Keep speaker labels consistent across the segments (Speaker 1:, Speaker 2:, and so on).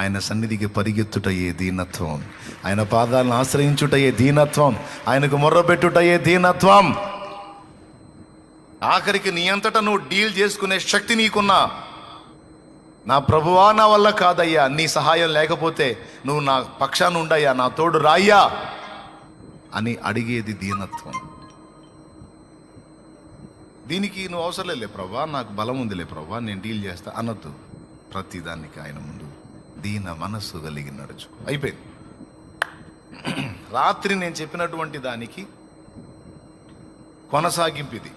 Speaker 1: ఆయన సన్నిధికి పరిగెత్తుటయే దీనత్వం. ఆయన పాదాలను ఆశ్రయించుటయే దీనత్వం. ఆయనకు మొర్రపెట్టుటయే దీనత్వం. ఆఖరికి నీ అంతటా నువ్వు డీల్ చేసుకునే శక్తి నీకున్నా. నా ప్రభువా నా వల్ల కాదయ్యా. నీ సహాయం లేకపోతే నువ్వు నా పక్షాన ఉండయ్యా. నా తోడు రాయ్యా అని అడిగేది దీనత్వం. దీనికి నువ్వు అవసరం లేలే ప్రభా. నాకు బలం ఉందిలే ప్రభా. నేను డీల్ చేస్తా. అనొద్దు. ప్రతిదానికి ఆయన ముందు దీన మనస్సు కలిగి నడుచు. అయిపోయింది. రాత్రి నేను చెప్పినటువంటి దానికి కొనసాగింపు ఇది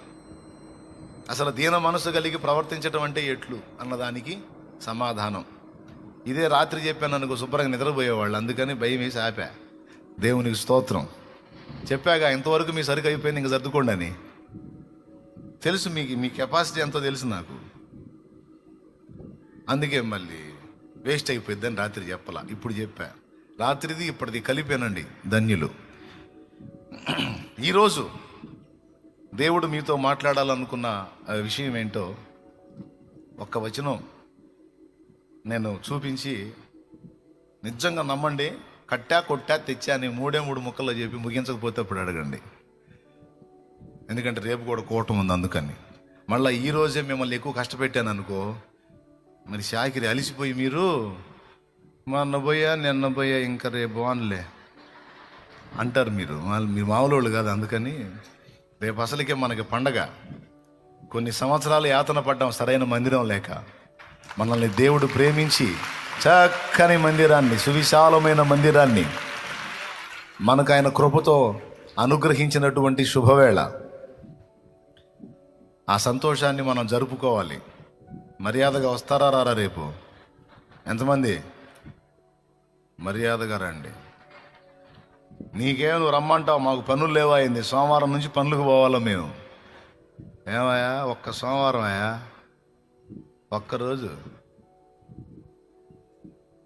Speaker 1: అసలు దీన మనసు కలిగి ప్రవర్తించడం అంటే ఎట్లు అన్నదానికి సమాధానం. ఇదే రాత్రి చెప్పాను అనుకో శుభ్రంగా నిద్రపోయేవాళ్ళు అందుకని భయం వేసి ఆపా. దేవునికి స్తోత్రం. చెప్పాగా ఇంతవరకు మీ సరుకు అయిపోయింది ఇంక సర్దుకోండి అని. తెలుసు మీకు మీ కెపాసిటీ ఎంతో తెలుసు నాకు. అందుకే మళ్ళీ వేస్ట్ అయిపోయిందని రాత్రి చెప్పాల. ఇప్పుడు చెప్పా. రాత్రిది ఇప్పటిది కలిపానండి ధన్యులు. ఈరోజు దేవుడు మీతో మాట్లాడాలనుకున్న ఆ విషయం ఏంటో ఒక్క వచనం నేను చూపించి నిజంగా నమ్మండి కట్టా కొట్టా తెచ్చా అని మూడే మూడు ముక్కల్లో చెప్పి ముగించకపోతే అప్పుడు అడగండి. ఎందుకంటే రేపు కూడా కూటం ఉంది అందుకని. మళ్ళీ ఈ రోజే మిమ్మల్ని ఎక్కువ కష్టపెట్టాను అనుకో మరి షాకిరి అలిసిపోయి మీరు మొన్న పోయా నిన్న పోయా ఇంకా రేపు అనలే అంటారు మీరు. వాళ్ళు మీరు మామూలు వాళ్ళు కాదు అందుకని రేపు అసలుకే మనకి పండగ. కొన్ని సంవత్సరాలు యాతన పడ్డాం సరైన మందిరం లేక. మనల్ని దేవుడు ప్రేమించి చక్కని మందిరాన్ని సువిశాలమైన మందిరాన్ని మనకు ఆయన కృపతో అనుగ్రహించినటువంటి శుభవేళ. ఆ సంతోషాన్ని మనం జరుపుకోవాలి. మర్యాదగా వస్తారా రారా రేపు? ఎంతమంది? మర్యాదగా రండి. నీకేం నువ్వు రమ్మంటావు? మాకు పనులు లేవాయింది సోమవారం నుంచి పనులకు పోవాలా మేము. ఏమయ్యా? ఒక్క సోమవారం అయ్యా ఒక్కరోజు?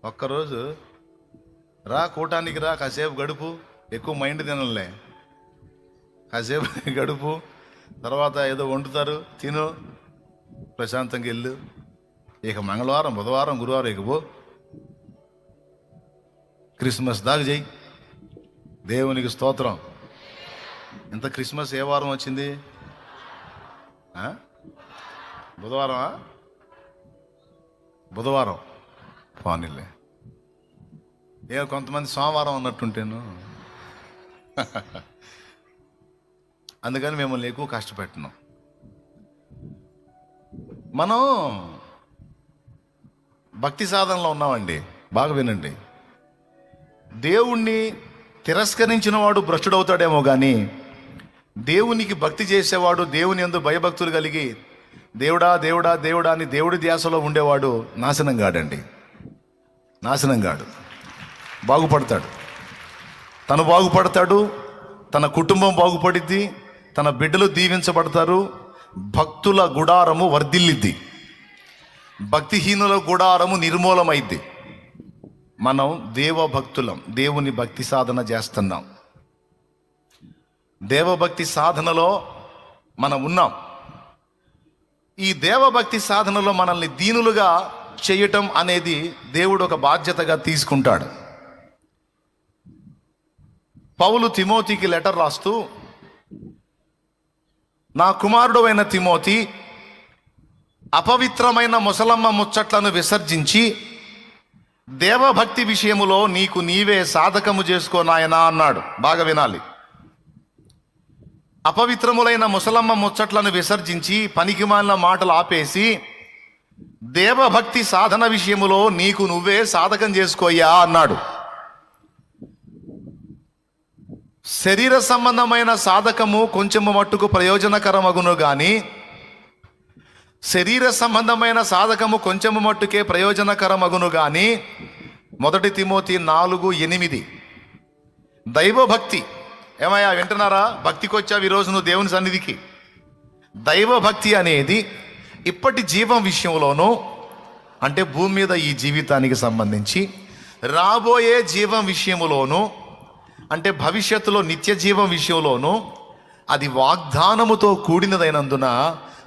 Speaker 1: ఒక్కరోజు? రా కూటానికి రా కాసేపు గడుపు. ఎక్కువ మైండ్ తినలే కాసేపు గడుపు. తర్వాత ఏదో వండుతారు తిను. ప్రశాంతంగా వెళ్ళు ఇక మంగళవారం బుధవారం గురువారం ఇక పో క్రిస్మస్ దాకా చేయి దేవునికి స్తోత్రం ఇంత క్రిస్మస్ ఏ వారం వచ్చింది ఆ? బుధవారమా బుధవారం పోనీలే ఏ కొంతమంది సోమవారం అన్నట్టుంటేను అందుకని మిమ్మల్ని ఎక్కువ కష్టపెట్టను మనం భక్తి సాధనలో ఉన్నామండి. బాగా వినండి. దేవుణ్ణి తిరస్కరించిన వాడు భ్రష్టుడవుతాడేమో కానీ దేవునికి భక్తి చేసేవాడు దేవుని ఎందు భయభక్తులు కలిగి దేవుడా దేవుడా దేవుడా అని దేవుడి ధ్యాసలో ఉండేవాడు నాశనం కాడండి నాశనం కాడు బాగుపడతాడు. తను బాగుపడతాడు తన కుటుంబం బాగుపడిద్ది తన బిడ్డలు దీవించబడతారు భక్తుల గుడారము వర్ధిల్లిద్ది. భక్తిహీనుల గుడారము నిర్మూలమైద్ది. మనం దేవభక్తులం దేవుని భక్తి సాధన చేస్తున్నాం. దేవభక్తి సాధనలో మనం ఉన్నాం. ఈ దేవభక్తి సాధనలో మనల్ని దీనులుగా చేయటం అనేది దేవుడు ఒక బాధ్యతగా తీసుకుంటాడు. పౌలు తిమోతికి లెటర్ రాస్తూ నా కుమారుడు అయిన తిమోతి అపవిత్రమైన ముసలమ్మ ముచ్చట్లను విసర్జించి దేవభక్తి విషయములో నీకు నీవే సాధకము చేసుకో నాయనా అన్నాడు. బాగా వినాలి. అపవిత్రములైన ముసలమ్మ ముచ్చట్లను విసర్జించి పనికిమాలిన మాటలు ఆపేసి దేవభక్తి సాధన విషయములో నీకు నువ్వే సాధకం చేసుకోయ్యా అన్నాడు. శరీర సంబంధమైన సాధకము కొంచెము మట్టుకు ప్రయోజనకరమగును కానీ శరీర సంబంధమైన సాధకము కొంచెము మట్టుకే ప్రయోజనకరమగును కానీ మొదటి తిమోతి నాలుగు ఎనిమిది. దైవభక్తి. ఏమయ్యా వింటున్నారా? భక్తికి వచ్చావు ఈరోజు నువ్వు దేవుని సన్నిధికి. దైవభక్తి అనేది ఇప్పటి జీవం విషయంలోనూ అంటే భూమి మీద ఈ జీవితానికి సంబంధించి రాబోయే జీవం విషయంలోనూ అంటే భవిష్యత్తులో నిత్య జీవం విషయంలోనూ అది వాగ్దానముతో కూడినదైనందున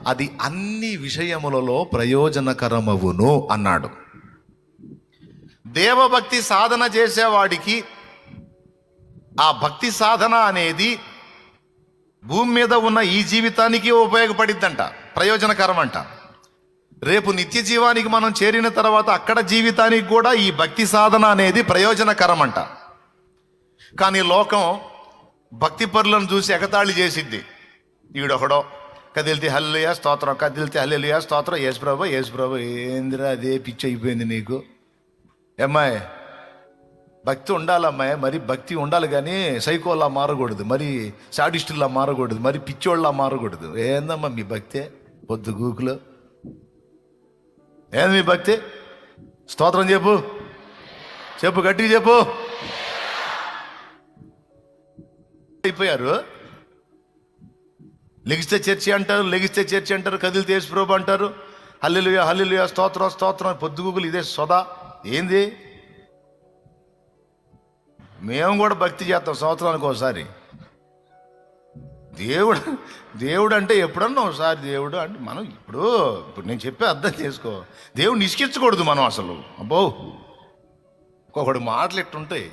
Speaker 1: అది అన్ని విషయములలో ప్రయోజనకరమవును అన్నాడు. దేవభక్తి సాధన చేసేవాడికి ఆ భక్తి సాధన అనేది భూమి మీద ఉన్న ఈ జీవితానికి ఉపయోగపడిద్దంట ప్రయోజనకరం అంట రేపు నిత్య జీవానికి మనం చేరిన తర్వాత అక్కడ జీవితానికి కూడా ఈ భక్తి సాధన అనేది ప్రయోజనకరం అంట కానీ లోకం భక్తి పరులను చూసి ఎగతాళి చేసిద్ది. ఈడొకడో కదిలితే హల్లుయా స్తోత్రం కదిలితే హల్లుయా స్తోత్రం యేసుప్రభు ప్రభు ఏందిరా అదే పిచ్చి అయిపోయింది నీకు? అమ్మాయి భక్తి ఉండాలమ్మాయి మరి భక్తి ఉండాలి కానీ సైకోలా మారకూడదు మరి సాడిస్టుల్లా మారకూడదు మరి పిచ్చోళ్ళ మారకూడదు. ఏందమ్మా మీ భక్తే? పొద్దు గూకులు. ఏంది మీ భక్తి? స్తోత్రం చెప్పు చెప్పు గట్టిగా చెప్పు. అయిపోయారు. లెగిస్తే చర్చి అంటారు లెగిస్తే చర్చి అంటారు కదిలితే యేసుప్రభు అంటారు. హల్లిలుయ హల్లిలుయ స్తోత్రం స్తోత్రం పొద్దుగుగులు ఇదే సొదా. ఏంది? మేము కూడా భక్తి చేస్తాం సంవత్సరానికి ఒకసారి. దేవుడు దేవుడు అంటే ఎప్పుడన్నా ఒకసారి దేవుడు అంటే మనం ఇప్పుడు ఇప్పుడు నేను చెప్పే అర్థం చేసుకో. దేవుడిని నిష్కించకూడదు మనం అసలు. అబ్బో! ఒక్కొక్కడు మాటలు ఎట్టుంటాయి?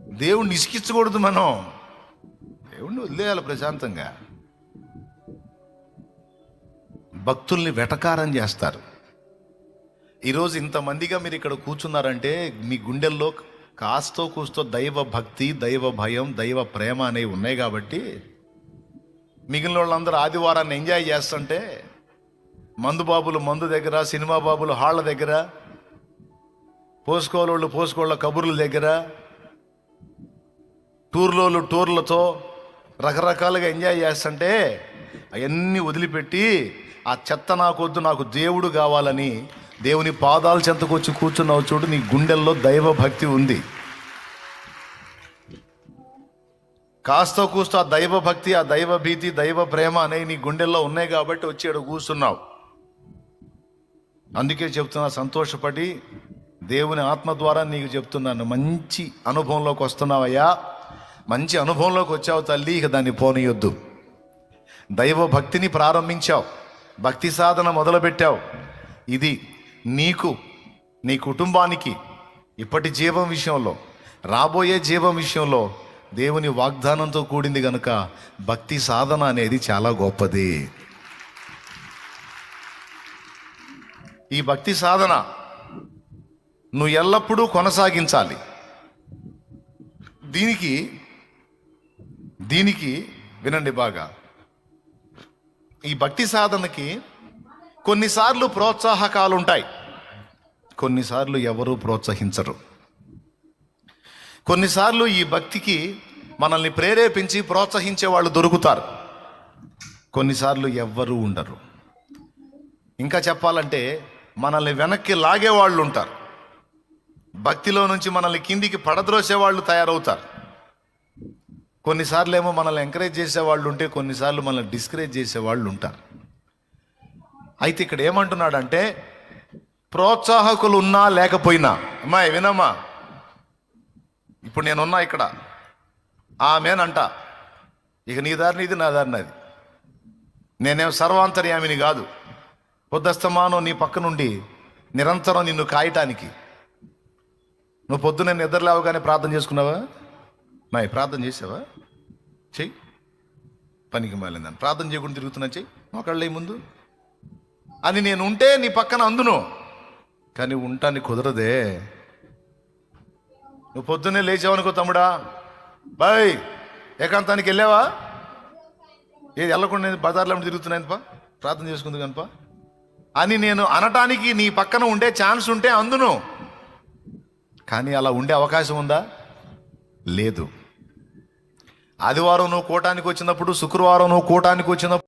Speaker 1: దేవుడిని నిష్కించకూడదు మనం. దేవుణ్ణి వదిలేయాలి ప్రశాంతంగా. భక్తుల్ని వెటకారం చేస్తారు. ఈరోజు ఇంతమందిగా మీరు ఇక్కడ కూర్చున్నారంటే మీ గుండెల్లో కాస్తో కూస్తో దైవ భక్తి దైవ భయం దైవ ప్రేమ అనేవి ఉన్నాయి కాబట్టి మిగిలిన వాళ్ళందరూ ఆదివారాన్ని ఎంజాయ్ చేస్తుంటే మందుబాబులు మందు దగ్గర సినిమా బాబులు హాళ్ళ దగ్గర పోసుకోలోళ్ళు పోసుకోళ్ళ కబుర్ల దగ్గర టూర్లోళ్ళు టూర్లతో రకరకాలుగా ఎంజాయ్ చేస్తుంటే అవన్నీ వదిలిపెట్టి ఆ చెత్త నాకొద్దు నాకు దేవుడు కావాలని దేవుని పాదాల చెంతకు వచ్చి కూర్చున్నావు చూడు నీ గుండెల్లో దైవ భక్తి ఉంది. కాస్త కూస్తూ ఆ దైవ భక్తి ఆ దైవ భీతి దైవ ప్రేమ అనేవి నీ గుండెల్లో ఉన్నాయి కాబట్టి వచ్చి ఇక్కడ కూర్చున్నావు. అందుకే చెప్తున్నా సంతోషపడి దేవుని ఆత్మ ద్వారా నీకు చెప్తున్నాను మంచి అనుభవంలోకి వస్తున్నావయ్యా. మంచి అనుభవంలోకి వచ్చావు తల్లి ఇక దాన్ని పోనీయొద్దు. దైవ భక్తిని ప్రారంభించావు. భక్తి సాధన మొదలుపెట్టావు. ఇది నీకు నీ కుటుంబానికి ఇప్పటి జీవం విషయంలో రాబోయే జీవం విషయంలో దేవుని వాగ్దానంతో కూడింది కనుక భక్తి సాధన అనేది చాలా గొప్పది. ఈ భక్తి సాధన నువ్వు ఎల్లప్పుడూ కొనసాగించాలి. దీనికి దీనికి వినండి బాగా. ఈ భక్తి సాధనకి కొన్నిసార్లు ప్రోత్సాహకాలు ఉంటాయి కొన్నిసార్లు ఎవరూ ప్రోత్సహించరు. కొన్నిసార్లు ఈ భక్తికి మనల్ని ప్రేరేపించి ప్రోత్సహించే వాళ్ళు దొరుకుతారు. కొన్నిసార్లు ఎవ్వరూ ఉండరు. ఇంకా చెప్పాలంటే మనల్ని వెనక్కి లాగే వాళ్ళు ఉంటారు భక్తిలో నుంచి మనల్ని కిందికి పడద్రోసే వాళ్ళు తయారవుతారు. కొన్నిసార్లు ఏమో మనల్ని ఎంకరేజ్ చేసే వాళ్ళు ఉంటే కొన్నిసార్లు మనల్ని డిస్కరేజ్ చేసే వాళ్ళు ఉంటారు. అయితే ఇక్కడ ఏమంటున్నాడంటే ప్రోత్సాహకులు ఉన్నా లేకపోయినా అమ్మాయి వినమ్మా ఇప్పుడు నేనున్నా ఇక్కడ ఆమెనంట ఇక నీ దారి నీది నా దారి నాది నేనేం సర్వాంతర్యామిని కాదు. పొద్దస్తమానం నీ పక్క నుండి నిరంతరం నిన్ను కాయటానికి. నువ్వు పొద్దున్న నిద్ర లేవగానే ప్రార్థన చేసుకున్నావా? నాయ్ ప్రార్థన చేసావా? చెయ్యి. పనికి మాలిందని ప్రార్థన చేయకుండా తిరుగుతున్నా చెయ్యి. ఒకళ్ళే ముందు. అని నేను ఉంటే నీ పక్కన అందును. కానీ ఉంటాని కుదరదే. నువ్వు పొద్దున్నే లేచావనుకో తమ్ముడా. బాయ్ ఏకాంతానికి వెళ్ళావా? ఏది వెళ్ళకుండా నేను బజార్లో తిరుగుతున్నాను పా ప్రార్థన చేసుకుంది కనుప అని నేను అనటానికి నీ పక్కన ఉండే ఛాన్స్ ఉంటే అందును. కానీ అలా ఉండే అవకాశం ఉందా? లేదు. ఆదివారం నువ్వు కూటానికి వచ్చినప్పుడు శుక్రవారం నువ్వు కూటానికి వచ్చినప్పుడు